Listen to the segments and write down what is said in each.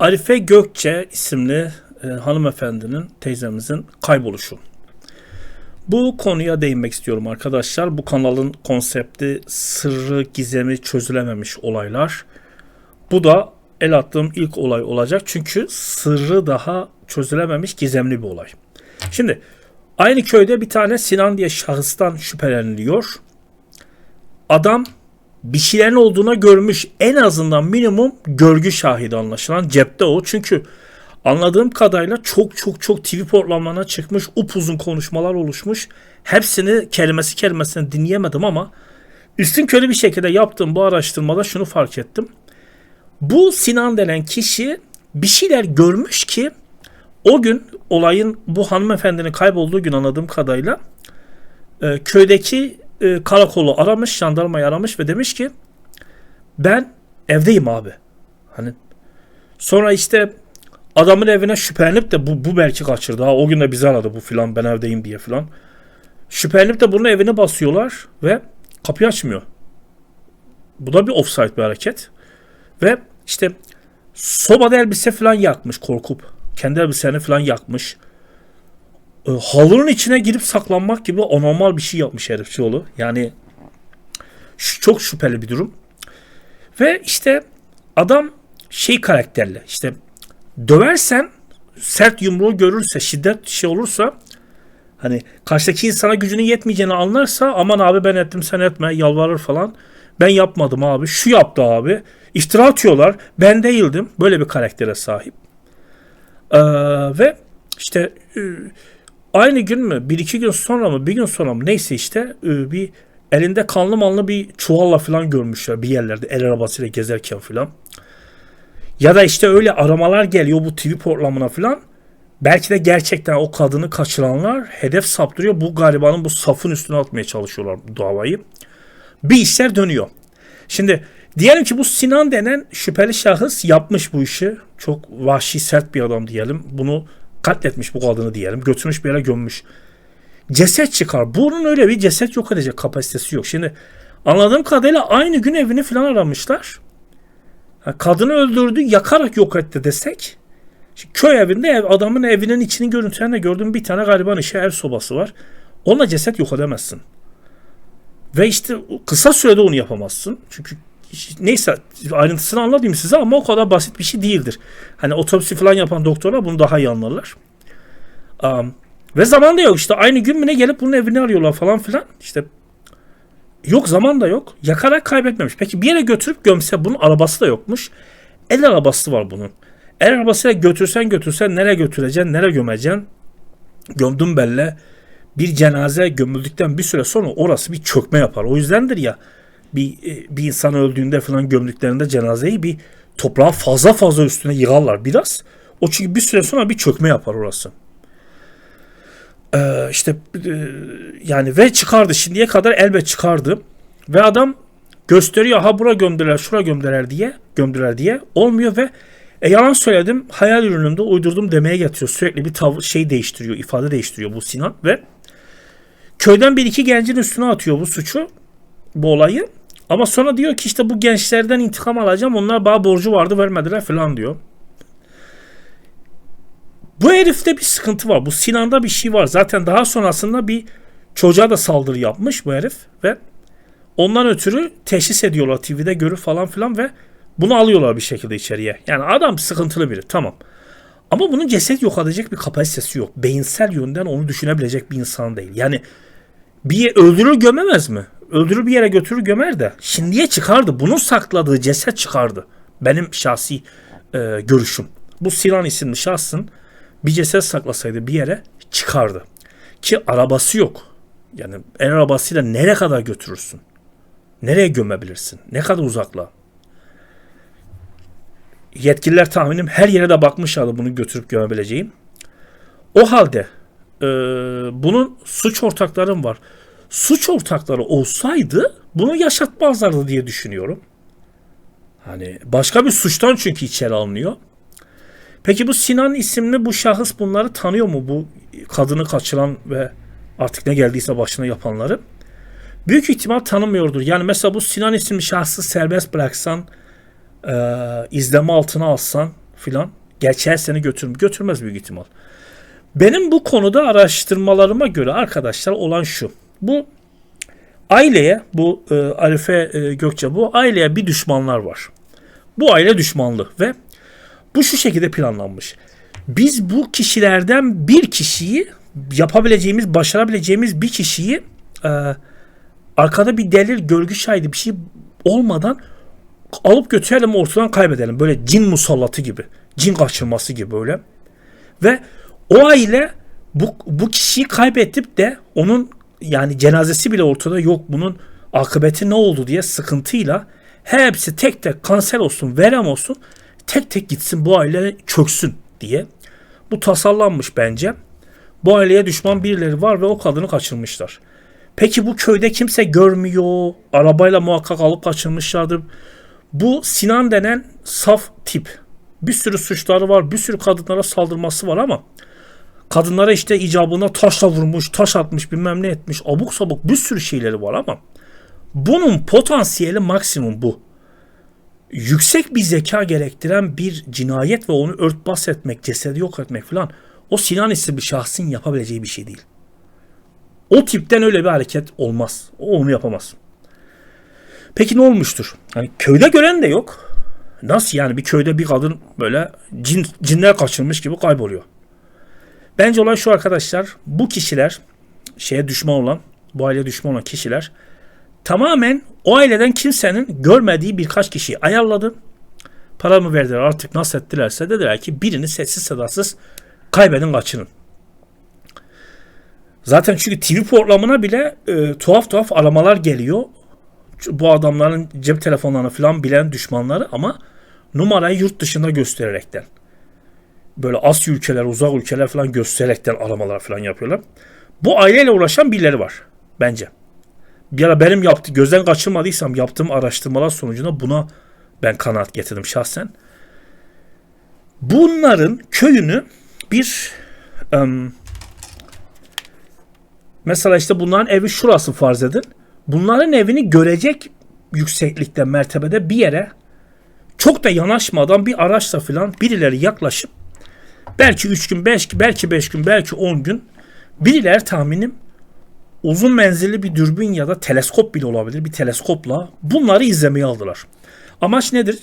Arife Gökçe isimli e, hanımefendinin teyzemizin kayboluşu. Bu konuya değinmek istiyorum arkadaşlar. Bu kanalın konsepti sırrı, gizemi çözülememiş olaylar. Bu da el attığım ilk olay olacak. Çünkü sırrı daha çözülememiş gizemli bir olay. Şimdi aynı köyde bir tane Sinan diye şahıstan şüpheleniliyor. Adam bir şeylerin olduğuna görmüş en azından minimum görgü şahidi anlaşılan cepte o. Çünkü anladığım kadarıyla çok çok çok TV portlamana çıkmış upuzun konuşmalar oluşmuş. Hepsini kelimesi kelimesine dinleyemedim ama üstün körü bir şekilde yaptığım bu araştırmada şunu fark ettim. Bu Sinan denen kişi bir şeyler görmüş ki o gün olayın bu hanımefendinin kaybolduğu gün anladığım kadarıyla e, köydeki e, karakolu aramış, jandarmayı aramış ve demiş ki ben evdeyim abi. Hani sonra işte adamın evine şüphelenip de bu, bu belki kaçırdı. Ha, o gün de bizi aradı bu filan ben evdeyim diye filan. Şüphelenip de bunun evine basıyorlar ve kapıyı açmıyor. Bu da bir offside bir hareket. Ve işte sobada elbise falan yakmış korkup. Kendi elbiselerini falan yakmış. E, halının içine girip saklanmak gibi anormal bir şey yapmış herifçioğlu. Yani çok şüpheli bir durum. Ve işte adam şey karakterli. İşte döversen sert yumruğu görürse, şiddet şey olursa hani karşıdaki insana gücünün yetmeyeceğini anlarsa aman abi ben ettim sen etme yalvarır falan. Ben yapmadım abi. Şu yaptı abi. İftira atıyorlar. Ben değildim. Böyle bir karaktere sahip. Ee, ve işte e, aynı gün mü bir iki gün sonra mı bir gün sonra mı neyse işte e, bir elinde kanlı manlı bir çuvalla falan görmüşler bir yerlerde el arabasıyla gezerken falan. Ya da işte öyle aramalar geliyor bu TV portlamına falan. Belki de gerçekten o kadını kaçıranlar hedef saptırıyor. Bu garibanın bu safın üstüne atmaya çalışıyorlar bu davayı. Bir işler dönüyor. Şimdi diyelim ki bu Sinan denen şüpheli şahıs yapmış bu işi. Çok vahşi sert bir adam diyelim. Bunu katletmiş bu kadını diyelim. Götürmüş bir yere gömmüş. Ceset çıkar. Bunun öyle bir ceset yok edecek kapasitesi yok. Şimdi anladığım kadarıyla aynı gün evini falan aramışlar. Kadını öldürdü yakarak yok etti desek. Şimdi köy evinde ev, adamın evinin içini görüntülerinde gördüğüm bir tane gariban işe ev sobası var. Onunla ceset yok edemezsin. Ve işte kısa sürede onu yapamazsın. Çünkü neyse ayrıntısını anlatayım size ama o kadar basit bir şey değildir. Hani otopsi falan yapan doktorlar bunu daha iyi anlarlar. Um, ve zaman da yok işte aynı gün mü ne gelip bunun evini arıyorlar falan filan. İşte yok zaman da yok. Yakarak kaybetmemiş. Peki bir yere götürüp gömse bunun arabası da yokmuş. El arabası var bunun. El arabasıyla götürsen götürsen nereye götüreceksin, nereye gömeceksin? Gömdüm belli. Bir cenaze gömüldükten bir süre sonra orası bir çökme yapar. O yüzdendir ya bir, e, bir insan öldüğünde falan gömdüklerinde cenazeyi bir toprağa fazla fazla üstüne yığarlar biraz. O çünkü bir süre sonra bir çökme yapar orası. Ee, işte e, yani ve çıkardı şimdiye kadar elbet çıkardı. Ve adam gösteriyor ha bura gömdüler şura gömdüler diye gömdüler diye olmuyor ve e, yalan söyledim hayal ürünümde uydurdum demeye getiriyor. Sürekli bir tav şey değiştiriyor ifade değiştiriyor bu Sinan ve köyden bir iki gencin üstüne atıyor bu suçu bu olayı. Ama sonra diyor ki işte bu gençlerden intikam alacağım. Onlar bana borcu vardı vermediler falan diyor. Bu herifte bir sıkıntı var. Bu Sinan'da bir şey var. Zaten daha sonrasında bir çocuğa da saldırı yapmış bu herif ve ondan ötürü teşhis ediyorlar TV'de görür falan filan ve bunu alıyorlar bir şekilde içeriye. Yani adam sıkıntılı biri tamam. Ama bunun ceset yok edecek bir kapasitesi yok. Beyinsel yönden onu düşünebilecek bir insan değil. Yani bir öldürür gömemez mi? Öldürür bir yere götürür gömer de. Şimdiye çıkardı. Bunun sakladığı ceset çıkardı. Benim şahsi e, görüşüm. Bu Sinan isimli şahsın bir ceset saklasaydı bir yere çıkardı. Ki arabası yok. Yani el arabasıyla nereye kadar götürürsün? Nereye gömebilirsin? Ne kadar uzakla? Yetkililer tahminim her yere de bakmışlardı bunu götürüp gömebileceğim. O halde e, bunun suç ortaklarım var. Suç ortakları olsaydı bunu yaşatmazlardı diye düşünüyorum. Hani başka bir suçtan çünkü içeri alınıyor. Peki bu Sinan isimli bu şahıs bunları tanıyor mu? Bu kadını kaçıran ve artık ne geldiyse başına yapanları. Büyük ihtimal tanımıyordur. Yani mesela bu Sinan isimli şahsı serbest bıraksan, e, izleme altına alsan filan. Gerçi her sene götürür götürmez büyük ihtimal. Benim bu konuda araştırmalarıma göre arkadaşlar olan şu. Bu aileye bu e, Arife e, Gökçe bu aileye bir düşmanlar var. Bu aile düşmanlı ve bu şu şekilde planlanmış. Biz bu kişilerden bir kişiyi yapabileceğimiz, başarabileceğimiz bir kişiyi e, arkada bir delil, görgü şahidi bir şey olmadan alıp götürelim ortadan kaybedelim. Böyle cin musallatı gibi. Cin kaçırması gibi böyle. Ve o aile bu, bu kişiyi kaybedip de onun yani cenazesi bile ortada yok. Bunun akıbeti ne oldu diye sıkıntıyla hepsi tek tek kanser olsun, verem olsun tek tek gitsin bu aile çöksün diye. Bu tasarlanmış bence. Bu aileye düşman birileri var ve o kadını kaçırmışlar. Peki bu köyde kimse görmüyor. Arabayla muhakkak alıp kaçırmışlardır. Bu Sinan denen saf tip. Bir sürü suçları var. Bir sürü kadınlara saldırması var ama kadınlara işte icabına taşla vurmuş, taş atmış, bilmem ne etmiş. Abuk sabuk bir sürü şeyleri var ama bunun potansiyeli maksimum bu. Yüksek bir zeka gerektiren bir cinayet ve onu örtbas etmek, cesedi yok etmek falan o Sinan isimli şahsın yapabileceği bir şey değil. O tipten öyle bir hareket olmaz. O onu yapamaz. Peki ne olmuştur? Hani köyde gören de yok. Nasıl yani bir köyde bir kadın böyle cin, cinler kaçırmış gibi kayboluyor. Bence olay şu arkadaşlar. Bu kişiler şeye düşman olan, bu aileye düşman olan kişiler tamamen o aileden kimsenin görmediği birkaç kişiyi ayarladı. Para mı verdiler artık nasıl ettilerse dediler ki birini sessiz sedasız kaybedin kaçırın. Zaten çünkü TV portlamına bile e, tuhaf tuhaf aramalar geliyor. Bu adamların cep telefonlarını falan bilen düşmanları ama numarayı yurt dışında göstererekten. Böyle Asya ülkeler, uzak ülkeler falan göstererekten aramalar falan yapıyorlar. Bu aileyle uğraşan birileri var bence. Bir ara benim yaptı gözden kaçırmadıysam yaptığım araştırmalar sonucunda buna ben kanaat getirdim şahsen. Bunların köyünü bir um, mesela işte bunların evi şurası farz edin. Bunların evini görecek yükseklikte mertebede bir yere çok da yanaşmadan bir araçla filan birileri yaklaşıp belki 3 gün, belki belki 5 gün, belki 10 gün birileri tahminim uzun menzilli bir dürbün ya da teleskop bile olabilir. Bir teleskopla bunları izlemeye aldılar. Amaç nedir?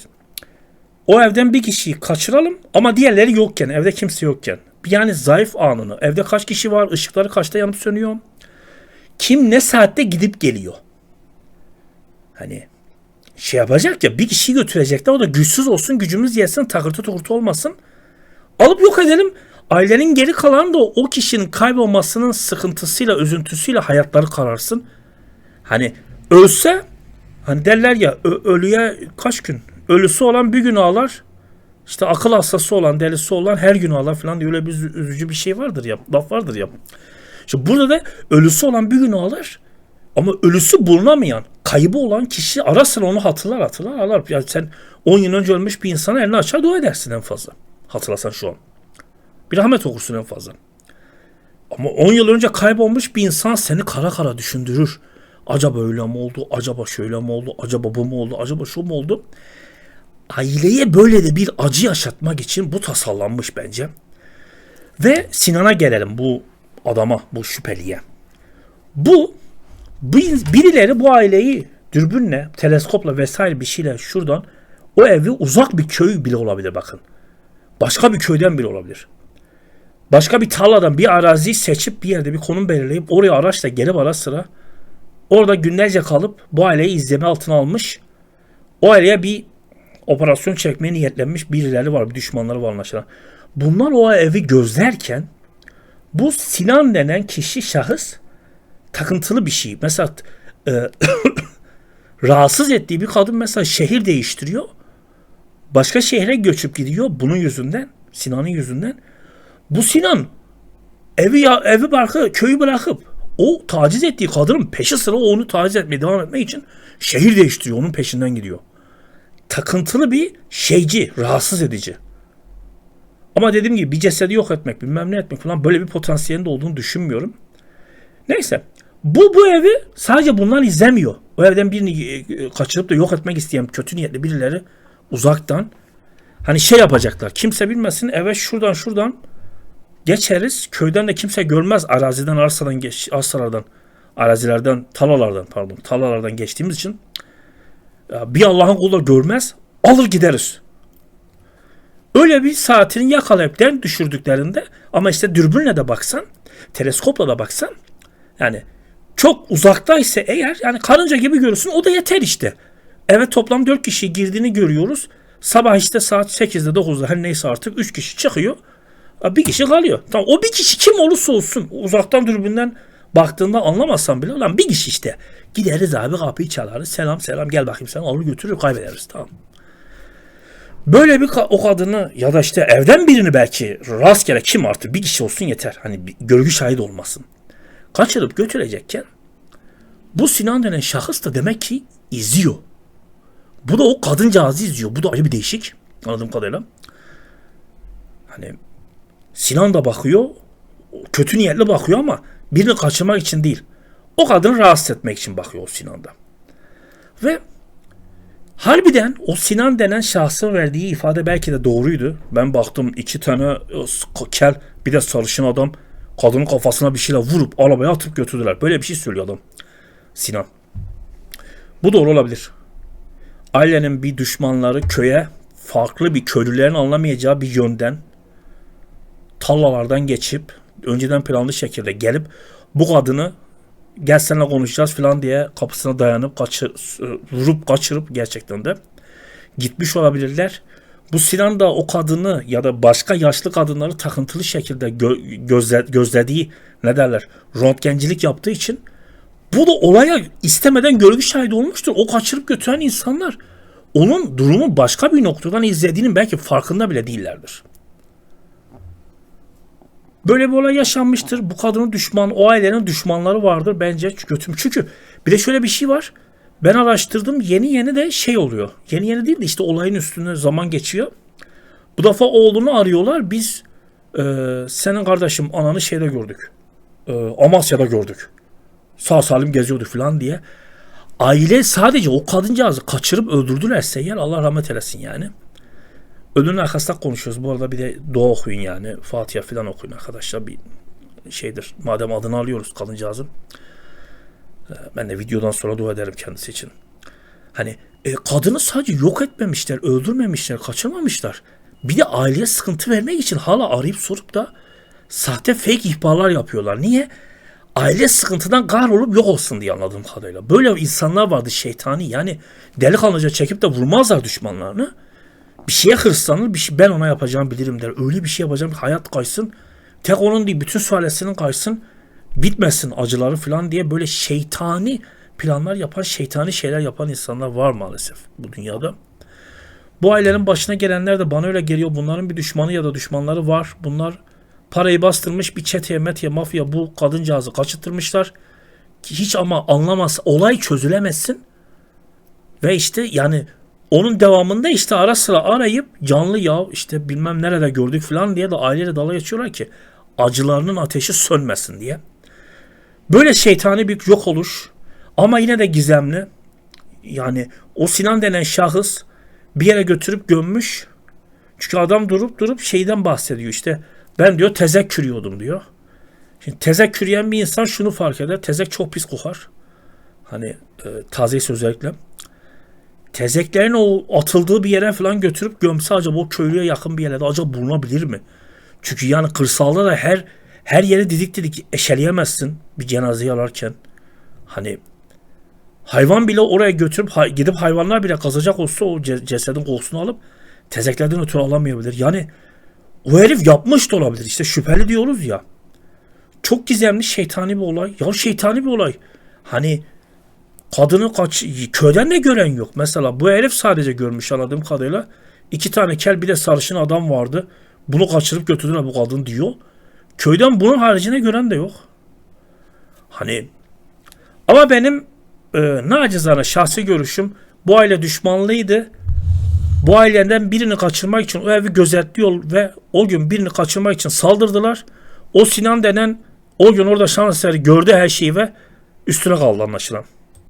O evden bir kişiyi kaçıralım ama diğerleri yokken, evde kimse yokken. Yani zayıf anını, evde kaç kişi var, ışıkları kaçta yanıp sönüyor. Kim ne saatte gidip geliyor. Hani şey yapacak ya bir kişiyi götürecek de o da güçsüz olsun, gücümüz yesin, takırtı tukurtu olmasın. Alıp yok edelim. Ailenin geri kalanı da o kişinin kaybolmasının sıkıntısıyla, üzüntüsüyle hayatları kararsın. Hani ölse hani derler ya ölüye kaç gün? Ölüsü olan bir gün ağlar. İşte akıl hastası olan, delisi olan her gün ağlar falan diye öyle bir üzücü bir şey vardır ya. Laf vardır ya. İşte burada da ölüsü olan bir gün ağlar. Ama ölüsü bulunamayan, kaybı olan kişi ara onu hatırlar hatırlar ağlar. Yani sen 10 yıl önce ölmüş bir insana elini açar dua edersin en fazla. Hatırlasan şu an. Bir rahmet okursun en fazla. Ama 10 yıl önce kaybolmuş bir insan seni kara kara düşündürür. Acaba öyle mi oldu? Acaba şöyle mi oldu? Acaba bu mu oldu? Acaba şu mu oldu? Aileye böyle de bir acı yaşatmak için bu tasarlanmış bence. Ve Sinan'a gelelim bu adama, bu şüpheliye. Bu birileri bu aileyi dürbünle, teleskopla vesaire bir şeyle şuradan o evi uzak bir köy bile olabilir bakın. Başka bir köyden bile olabilir. Başka bir tarladan bir arazi seçip bir yerde bir konum belirleyip oraya araçla gelip ara sıra orada günlerce kalıp bu aileyi izleme altına almış. O aileye bir operasyon çekmeye niyetlenmiş birileri var, bir düşmanları var anlaşılan. Bunlar o evi gözlerken bu Sinan denen kişi şahıs takıntılı bir şey. Mesela e, rahatsız ettiği bir kadın mesela şehir değiştiriyor. Başka şehre göçüp gidiyor bunun yüzünden, Sinan'ın yüzünden. Bu Sinan evi ya, evi bırakıp köyü bırakıp o taciz ettiği kadının peşi sıra onu taciz etmeye devam etmek için şehir değiştiriyor. Onun peşinden gidiyor. Takıntılı bir şeyci, rahatsız edici. Ama dediğim gibi bir cesedi yok etmek, bilmem ne etmek falan böyle bir potansiyelinde olduğunu düşünmüyorum. Neyse. Bu bu evi sadece bunlar izlemiyor. O evden birini e, kaçırıp da yok etmek isteyen kötü niyetli birileri uzaktan Hani şey yapacaklar. Kimse bilmesin. Evet şuradan şuradan geçeriz. Köyden de kimse görmez. Araziden arsadan geç, arsalardan arazilerden talalardan pardon talalardan geçtiğimiz için bir Allah'ın kulu görmez. Alır gideriz. Öyle bir saatini yakalayıp denk düşürdüklerinde ama işte dürbünle de baksan, teleskopla da baksan yani çok uzaktaysa eğer yani karınca gibi görürsün o da yeter işte. Evet toplam 4 kişi girdiğini görüyoruz. Sabah işte saat 8'de 9'da her neyse artık 3 kişi çıkıyor. Bir kişi kalıyor. Tamam o bir kişi kim olursa olsun uzaktan dürbünden baktığında anlamazsan bile lan bir kişi işte. Gideriz abi kapıyı çalarız. Selam selam gel bakayım sen alır götürür kaybederiz tamam. Böyle bir o kadını ya da işte evden birini belki rastgele kim artık bir kişi olsun yeter. Hani bir görgü şahidi olmasın. Kaçırıp götürecekken bu Sinan denen şahıs da demek ki izliyor. Bu da o kadıncağızı izliyor. Bu da ayrı bir değişik. Anladığım kadarıyla. Hani Sinan da bakıyor. Kötü niyetli bakıyor ama birini kaçırmak için değil. O kadını rahatsız etmek için bakıyor o Sinan da. Ve harbiden o Sinan denen şahsın verdiği ifade belki de doğruydu. Ben baktım iki tane e, kel bir de sarışın adam kadının kafasına bir şeyle vurup arabaya atıp götürdüler. Böyle bir şey söylüyor adam. Sinan. Bu doğru olabilir. Ailenin bir düşmanları köye farklı bir köylülerin anlamayacağı bir yönden tallalardan geçip önceden planlı şekilde gelip bu kadını gel seninle konuşacağız falan diye kapısına dayanıp kaçır, vurup kaçırıp gerçekten de gitmiş olabilirler. Bu Sinan da o kadını ya da başka yaşlı kadınları takıntılı şekilde gö- gözle- gözlediği ne derler röntgencilik yaptığı için bu da olaya istemeden görgü şahidi olmuştur. O kaçırıp götüren insanlar onun durumu başka bir noktadan izlediğinin belki farkında bile değillerdir. Böyle bir olay yaşanmıştır. Bu kadının düşman, o ailenin düşmanları vardır bence kötü. Çünkü bir de şöyle bir şey var. Ben araştırdım. Yeni yeni de şey oluyor. Yeni yeni değil de işte olayın üstüne zaman geçiyor. Bu defa oğlunu arıyorlar. Biz e, senin kardeşim ananı şeyde gördük. E, Amasya'da gördük. Sağ salim geziyordu falan diye. Aile sadece o kadıncağızı kaçırıp öldürdülerse yer Allah rahmet eylesin yani. Ölünün arkasında konuşuyoruz. Bu arada bir de dua okuyun yani. Fatiha falan okuyun arkadaşlar. Bir şeydir. Madem adını alıyoruz kadıncağızın. Ee, Ben de videodan sonra dua ederim kendisi için. Hani e, kadını sadece yok etmemişler, öldürmemişler, kaçırmamışlar. Bir de aileye sıkıntı vermek için hala arayıp sorup da sahte fake ihbarlar yapıyorlar. Niye? Aile sıkıntıdan kahrolup yok olsun diye anladığım kadarıyla. Böyle insanlar vardı şeytani. Yani delikanlıca çekip de vurmazlar düşmanlarını bir şeye hırslanır, bir şey ben ona yapacağım bilirim der. Öyle bir şey yapacağım hayat kaysın. Tek onun değil, bütün sülalesinin kaysın. Bitmesin acıları falan diye böyle şeytani planlar yapan, şeytani şeyler yapan insanlar var maalesef bu dünyada. Bu ailenin başına gelenler de bana öyle geliyor. Bunların bir düşmanı ya da düşmanları var. Bunlar parayı bastırmış bir çeteye, metye, mafya bu kadıncağızı kaçırtırmışlar. Ki hiç ama anlamaz, olay çözülemezsin. Ve işte yani onun devamında işte ara sıra arayıp canlı ya işte bilmem nerede gördük falan diye de aileyle dalga geçiyorlar ki acılarının ateşi sönmesin diye. Böyle şeytani bir yok oluş ama yine de gizemli. Yani o Sinan denen şahıs bir yere götürüp gömmüş. Çünkü adam durup durup şeyden bahsediyor işte. Ben diyor tezek yiyordum diyor. Şimdi tezek yiyen bir insan şunu fark eder. Tezek çok pis kokar. Hani e, tazeyse özellikle tezeklerin o atıldığı bir yere falan götürüp gömse acaba o köylüye yakın bir yere de acaba bulunabilir mi? Çünkü yani kırsalda da her her yeri didik didik eşeleyemezsin bir cenazeyi alarken. Hani hayvan bile oraya götürüp hay- gidip hayvanlar bile kazacak olsa o ce- cesedin kokusunu alıp tezeklerden ötürü alamayabilir. Yani o herif yapmış da olabilir. İşte şüpheli diyoruz ya. Çok gizemli şeytani bir olay. Ya şeytani bir olay. Hani kadını kaç köyden de gören yok. Mesela bu herif sadece görmüş anladığım kadarıyla. İki tane kel bir de sarışın adam vardı. Bunu kaçırıp götürdüler bu kadın diyor. Köyden bunun haricinde gören de yok. Hani ama benim e, nacizane şahsi görüşüm bu aile düşmanlıydı. Bu aileden birini kaçırmak için o evi gözetliyor ve o gün birini kaçırmak için saldırdılar. O Sinan denen o gün orada şans eseri gördü her şeyi ve üstüne kaldı anlaşılan.